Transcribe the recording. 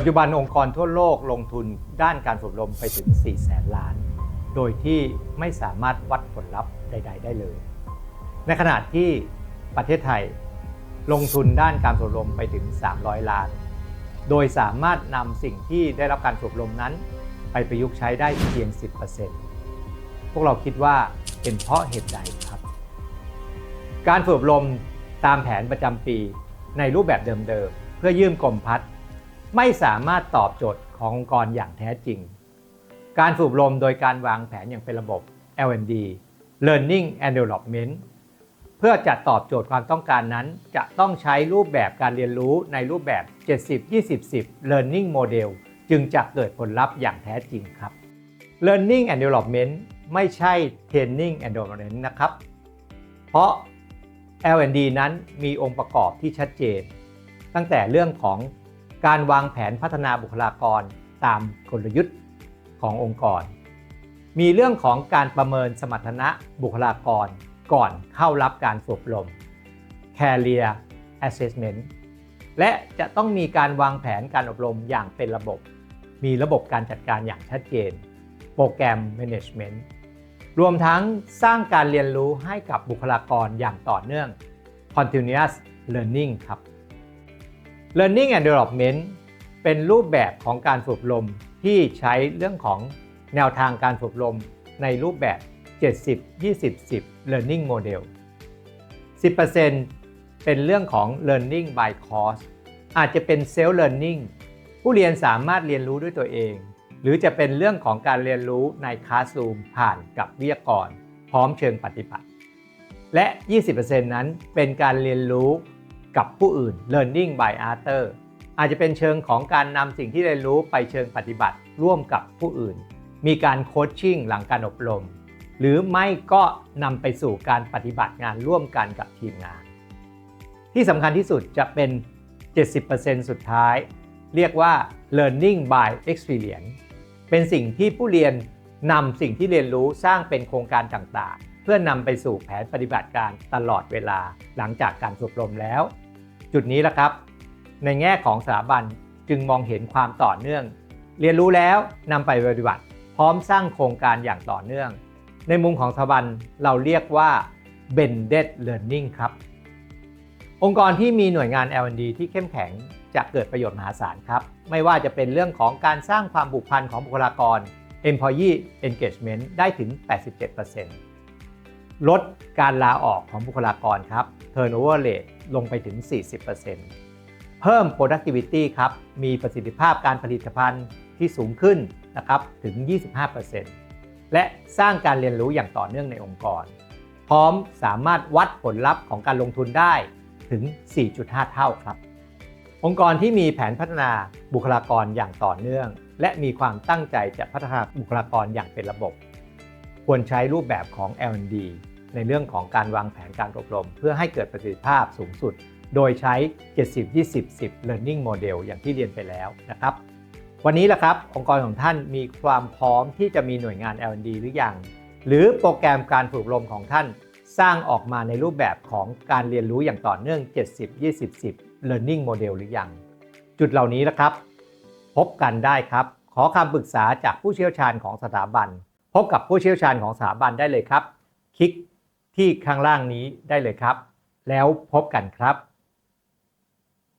ปัจจุบันองค์กรทั่วโลกลงทุนด้านการฝึกอบรมไปถึง4แสนล้าน โดยที่ไม่สามารถวัดผลลัพธ์ใด ๆ ได้เลย ในขณะที่ประเทศไทยลงทุนด้านการฝึกอบรมไปถึง 300 ล้าน โดยสามารถนำสิ่งที่ได้รับการฝึกอบรมนั้น ไปประยุกต์ใช้ได้เพียง 10%พวกเราคิดว่าเป็นเพราะเหตุใดครับ การฝึกอบรมตามแผนประจำปีในรูปแบบเดิมๆเพื่อยืมกลมพัด ไม่สามารถตอบโจทย์ขององค์กรอย่างแท้จริง การฝึกอบรมโดยการวางแผนอย่างเป็นระบบ L&D Learning and Development เพื่อจะตอบโจทย์ความต้องการนั้น จะต้องใช้รูปแบบการเรียนรู้ในรูปแบบ 70-20-10 Learning Model จึงจะเกิดผลลัพธ์อย่างแท้จริงครับ Learning and Development ไม่ใช่ Training and Development นะครับ เพราะ L&D นั้นมีองค์ประกอบที่ชัดเจน ตั้งแต่เรื่องของ การวางแผนพัฒนาบุคลากรตามกลยุทธ์ขององค์กร มีเรื่องของการประเมินสมรรถนะบุคลากรก่อนเข้ารับการฝึกอบรม Career Assessment และจะต้องมีการวางแผนการอบรมอย่างเป็นระบบ มีระบบการจัดการอย่างชัดเจน โปรแกรม Management รวมทั้งสร้างการเรียนรู้ให้กับบุคลากรอย่างต่อเนื่อง Continuous Learning ครับ Learning and Development เป็นรูปแบบของการฝึกอบรมที่ใช้เรื่องของแนวทางการฝึกอบรมในรูปแบบ 70 20 10 Learning Model 10%เป็นเรื่องของ Learning by Course อาจจะเป็น Self Learning ผู้เรียนสามารถเรียนรู้ด้วยตัวเอง หรือจะเป็นเรื่องของการเรียนรู้ใน Classroom ผ่านกับวิทยากร พร้อมเชิงปฏิบัติ และ 20%นั้นเป็นการเรียนรู้ กับผู้อื่น learning by other อาจจะเป็นเชิงของการนำสิ่งที่เรียนรู้ไปเชิงปฏิบัติร่วมกับผู้อื่น มีการโคชชิ่งหลังการอบรม หรือไม่ก็นำไปสู่การปฏิบัติงานร่วมกันกับทีมงาน ที่สำคัญที่สุดจะเป็น 70%สุดท้าย เรียกว่า learning by experience เป็นสิ่งที่ผู้เรียนนำสิ่งที่เรียนรู้สร้างเป็นโครงการต่าง พื่อนำไปสู่แผนปฏิบัติการตลอดเวลาหลังจากการฝึกอบรมแล้ว จุดนี้แหละครับ ในแง่ของสถาบันจึงมองเห็นความต่อเนื่อง เรียนรู้แล้วนำไปปฏิบัติ พร้อมสร้างโครงการอย่างต่อเนื่อง ในมุมของสถาบันเราเรียกว่า bended learning ครับ องค์กรที่มีหน่วยงาน L&D ที่เข้มแข็งจะเกิดประโยชน์มหาศาลครับ ไม่ว่าจะเป็นเรื่องของการสร้างความผูกพันของบุคลากร employee engagement ได้ถึง 87% ลดการลาออกของบุคลากรครับ turnover rate ลงไปถึง 40%เพิ่ม productivity ครับ มีประสิทธิภาพการผลิตภัณฑ์ที่สูงขึ้นนะครับถึง 25%และสร้างการเรียนรู้อย่างต่อเนื่องในองค์กร พร้อมสามารถวัดผลลัพธ์ของการลงทุนได้ถึง 4.5 เท่าครับ องค์กรที่มีแผนพัฒนาบุคลากรอย่างต่อเนื่อง และมีความตั้งใจจะพัฒนาบุคลากรอย่างเป็นระบบ ควรใช้รูปแบบของ L&D ในเรื่องของการวางแผนการอบรม เพื่อให้เกิดประสิทธิภาพสูงสุด โดยใช้ 70-20-10 Learning Model อย่างที่เรียนไปแล้วนะครับ วันนี้แหละครับ องค์กรของท่านมีความพร้อมที่จะมีหน่วยงาน L&D หรือยัง หรือโปรแกรมการฝึกอบรมของท่าน สร้างออกมาในรูปแบบของการเรียนรู้อย่างต่อเนื่อง 70-20-10 Learning Model หรือยัง จุดเหล่านี้นะครับ พบกันได้ครับ ขอคำปรึกษาจากผู้เชี่ยวชาญของสถาบัน พบกับผู้เชี่ยวชาญของสถาบันได้เลยครับ คลิกที่ข้างล่างนี้ได้เลยครับ แล้วพบกันครับ